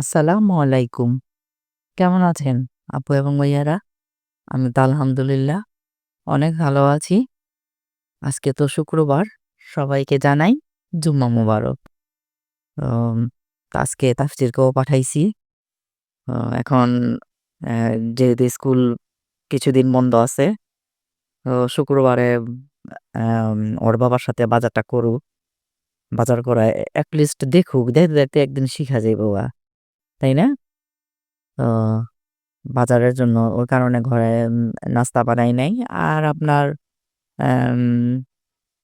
আসসালামু আলাইকুম। কেমন আছেন আপু এবং ভাইয়ারা? আমি তো আলহামদুলিল্লাহ অনেক ভালো আছি। আজকে তো শুক্রবার। সবাইকে জানাই জুম্মা মুবারক। আজকে তাফসীরকেও পাঠাইছি। এখন যেহেতু স্কুল কিছুদিন বন্ধ আছে। তো শুক্রবারে ওর বাবার সাথে বাজারটা করুক। বাজার করা এট লিস্ট দেখুক। দেখতে, দেখতে একদিন শিখা যাইবগা। তাই না? তো বাজারের জন্য ওই কারণে ঘরে নাস্তা বানাই নাই। আর আপনার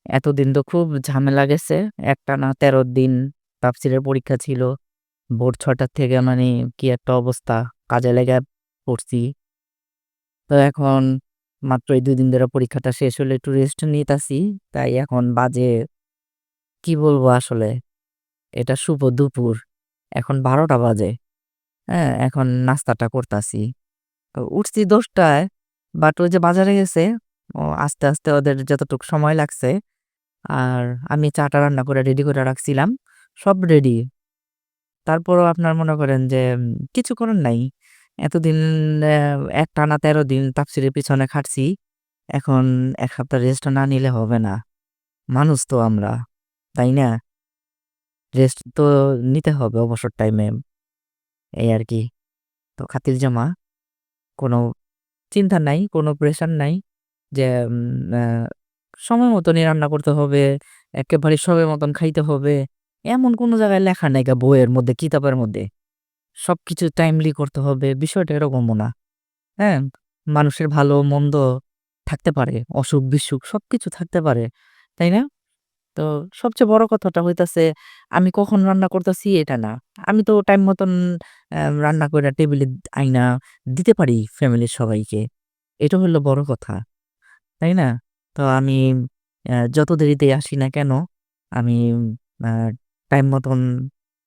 এতদিন তো খুব ঝামেলা গেছে। একটা না তেরো দিন তাফসীরের পরীক্ষা ছিল। ভোর ছটার থেকে মানে কি একটা অবস্থা। কাজে লেগে পড়ছি। তো এখন মাত্র এই ২ দিন ধরে পরীক্ষাটা শেষ হলে একটু রেস্ট নিতাছি। তাই এখন বাজে, কি বলব আসলে? এটা শুভ দুপুর। এখন ১২টা বাজে। হ্যাঁ? এখন নাস্তাটা করতাছি। উঠছি ১০টায় বাট ওই যে বাজারে গেছে ও আস্তে, আস্তে ওদের যতটুক সময় লাগছে আর আমি চাটা রান্না করে রেডি করে রাখছিলাম। সব রেডি। তারপরও আপনার মনে করেন যে কিছু করার নাই। এতদিন এক টানা তেরো দিন তাফসীরের পিছনে খাটছি। এখন এক সপ্তাহ রেস্ট না নিলে হবে না। মানুষ তো আমরা। তাই না? রেস্ট তো নিতে হবে অবসর টাইমে। এই আর কি তো খাতির জমা কোনো চিন্তা নাই, কোনো প্রেশার নাই যে সময় মতনই রান্না করতে হবে, একেবারে সময় মতন খাইতে হবে। এমন কোনো জায়গায় লেখা নাইগা বইয়ের মধ্যে, কিতাবের মধ্যে। সব কিছু টাইমলি করতে হবে। বিষয়টা এরকমও না। হ্যাঁ? মানুষের ভালো মন্দ থাকতে পারে। অসুখ-বিসুখ সব কিছু থাকতে পারে। তাই না? তো সবচেয়ে বড় কথাটা হইতাছে, আমি কখন রান্না করতাছি এটা না। আমি তো টাইম মতন রান্না কইরা টেবিলে আইনা দিতে পারি ফ্যামিলির সবাইকে। এটা হইল বড় কথা। তাই না? তো আমি যত দেরিতেই আসি না কেন, আমি টাইম মতন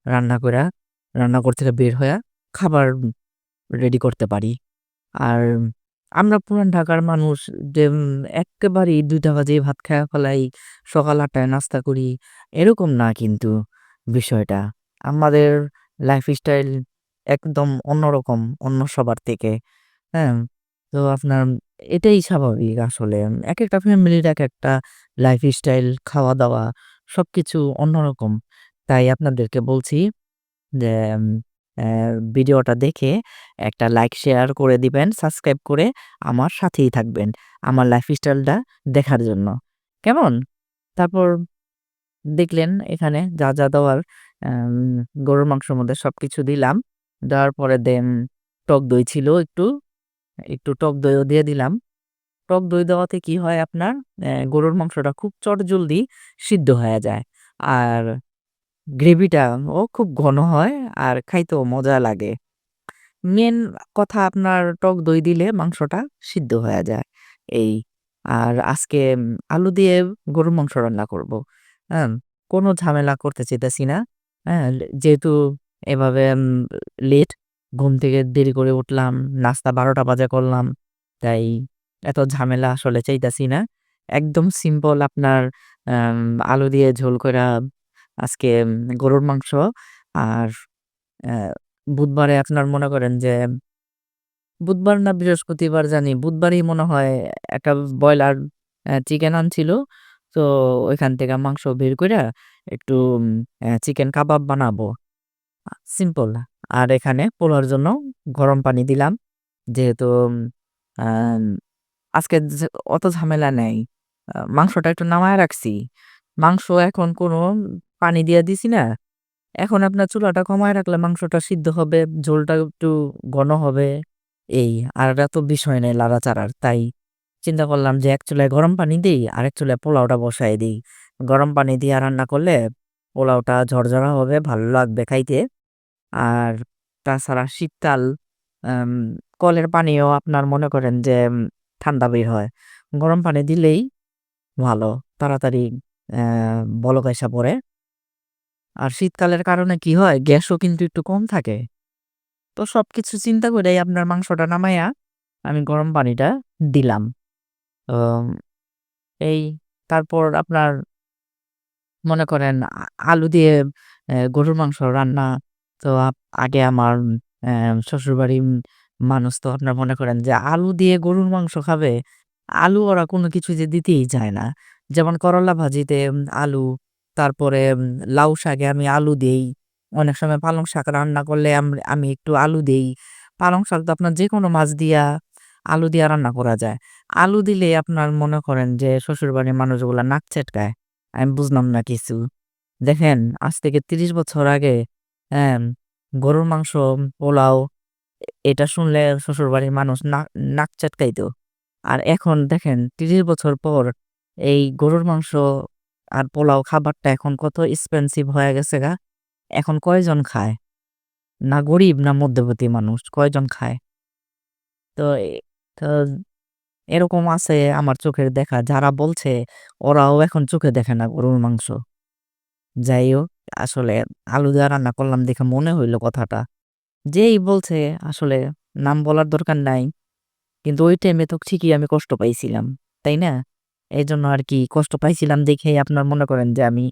রান্না করা রান্নাঘর থেকে বের হইয়া খাবার রেডি করতে পারি। আর আমরা পুরান ঢাকার মানুষ যে এক্কেবারেই ২টা বাজেই ভাত খাইয়া ফেলাই, সকাল ৮টায় নাস্তা করি। এরকম না কিন্তু বিষয়টা। আমাদের লাইফস্টাইল একদম অন্যরকম অন্য সবার থেকে। হ্যাঁ? তো আপনার এটাই স্বাভাবিক আসলে। এক একটা ফ্যামিলির একেকটা লাইফস্টাইল, খাওয়া-দাওয়া সব কিছু অন্যরকম। তাই আপনাদেরকে বলছি যে ভিডিওটা দেখে একটা লাইক, শেয়ার করে দিবেন, সাবস্ক্রাইব করে আমার সাথেই থাকবেন। আমার লাইফস্টাইলটা দেখার জন্য। কেমন? তারপর দেখলেন এখানে যা, যা দেওয়ার গরুর মাংসের মধ্যে সবকিছু দিলাম। দেওয়ার পরে দেন টক দই ছিল একটু। একটু টক দইও দিয়ে দিলাম। টক দই দেওয়াতে কি হয় আপনার গরুর মাংসটা খুব চটজলদি সিদ্ধ হয়ে যায়। আর গ্রেভিটাও খুব ঘন হয় আর খাইতেও মজা লাগে। মেন কথা আপনার টক দই দিলে মাংসটা সিদ্ধ হয়ে যায়। এই। আর আজকে আলু দিয়ে গরুর মাংস রান্না করব। হ্যাঁ? কোনো ঝামেলা করতে চাইতাছি না। হ্যাঁ? যেহেতু এভাবে লেট ঘুম থেকে দেরি করে উঠলাম, নাস্তা ১২টা বাজে করলাম। তাই এত ঝামেলা আসলে চাইতাছি না। একদম সিম্পল আপনার আলু দিয়ে ঝোল কইরা আজকে গরুর মাংস আর বুধবারে আপনার মনে করেন যে, বুধবার না বৃহস্পতিবার জানি, বুধবারই মনে হয় একটা ব্রয়লার চিকেন আনছিল। তো ওইখান থেকে মাংস বের করে একটু চিকেন কাবাব বানাবো। সিম্পল। আর এখানে পোলাওর জন্য গরম পানি দিলাম। যেহেতু আজকে অত ঝামেলা নাই। মাংসটা একটু নামায়া রাখছি। মাংস এখন কোনো পানি দিয়া দিছি না। এখন আপনার চুলাটা কমায় রাখলে মাংসটা সিদ্ধ হবে, ঝোলটা একটু ঘন হবে। এই। আর এত বিষয় নাই লাড়াচাড়ার। তাই চিন্তা করলাম যে এক চুলায় গরম পানি দেই, আরেক চুলায় পোলাওটা বসায় দিই গরম পানি দিয়ে রান্না করলে পোলাওটা ঝরঝরা হবে, ভালো লাগবে খাইতে। আর তাছাড়া শীতকাল কলের পানিও আপনার মনে করেন যে ঠান্ডা বের হয়। গরম পানি দিলেই ভালো। তাড়াতাড়ি অ্যা বলক আইসা পড়ে। আর শীতকালের কারণে কি হয়? গ্যাসও কিন্তু একটু কম থাকে। তো সব কিছু চিন্তা কইরাই আপনার মাংসটা নামাইয়া আমি গরম পানিটা দিলাম। এই তারপর আপনার মনে করেন আলু দিয়ে গরুর মাংস রান্না তো আগে আমার শ্বশুরবাড়ির মানুষ তো আপনার মনে করেন যে আলু দিয়ে গরুর মাংস খাবে, আলু ওরা কোনো কিছু যে দিতেই চায় না। যেমন করলা ভাজিতে আলু, তারপরে লাউ শাকে আমি আলু দেই। অনেক সময় পালং শাক রান্না করলে আম একটু আলু দেই। পালং শাক তো আপনার যেকোনো মাছ দিয়া, আলু দিয়া রান্না করা যায়। আলু দিলে আপনার মনে করেন যে শ্বশুরবাড়ির মানুষগুলা নাক ছিটকায়। আমি বুঝলাম না কিছু। দেখেন আজ থেকে ৩০ বছর আগে হ্যাঁ, গরুর মাংস, পোলাও এটা শুনলে শ্বশুরবাড়ির মানুষ না নাক ছিটকাইতো। আর এখন দেখেন ৩০ বছর পর এই গরুর মাংস আর পোলাও খাবারটা এখন কত এক্সপেনসিভ হয়ে গেছে গা। এখন কয়জন খায়? না গরিব, না মধ্যবিত্ত মানুষ, কয়জন খায়? তো তো এরকম আছে আমার চোখের দেখা যারা বলছে ওরাও এখন চোখে দেখে না গরুর মাংস। যাই হোক, আসলে আলু দিয়া রান্না করলাম দেখে মনে হইল কথাটা। যেই বলছে, আসলে নাম বলার দরকার নাই। কিন্তু ওই টাইমে তো ঠিকই আমি কষ্ট পাইছিলাম। তাই না? এজন্য আরকি কষ্ট পাইছিলাম দেখেই আপনার মনে করেন যে আমি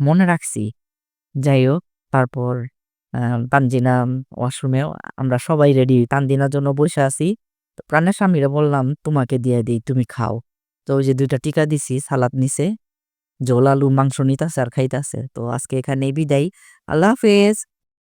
মনে রাখছি। যাই হোক তারপর তানজিনা ওয়াশরুমেও আমরা সবাই রেডি তানজিনার জন্য বসে আছি। প্রাণের স্বামীরে বললাম, "তোমাকে দিয়ে দিই তুমি খাও।" তো ওই যে দুইটা টিকা দিছি, সালাদ নিছে। জল আলু, মাংস নিতাছে আর খাইতাছে। তো আজকে এখানে বিদায়। আল্লাহ হাফেজ।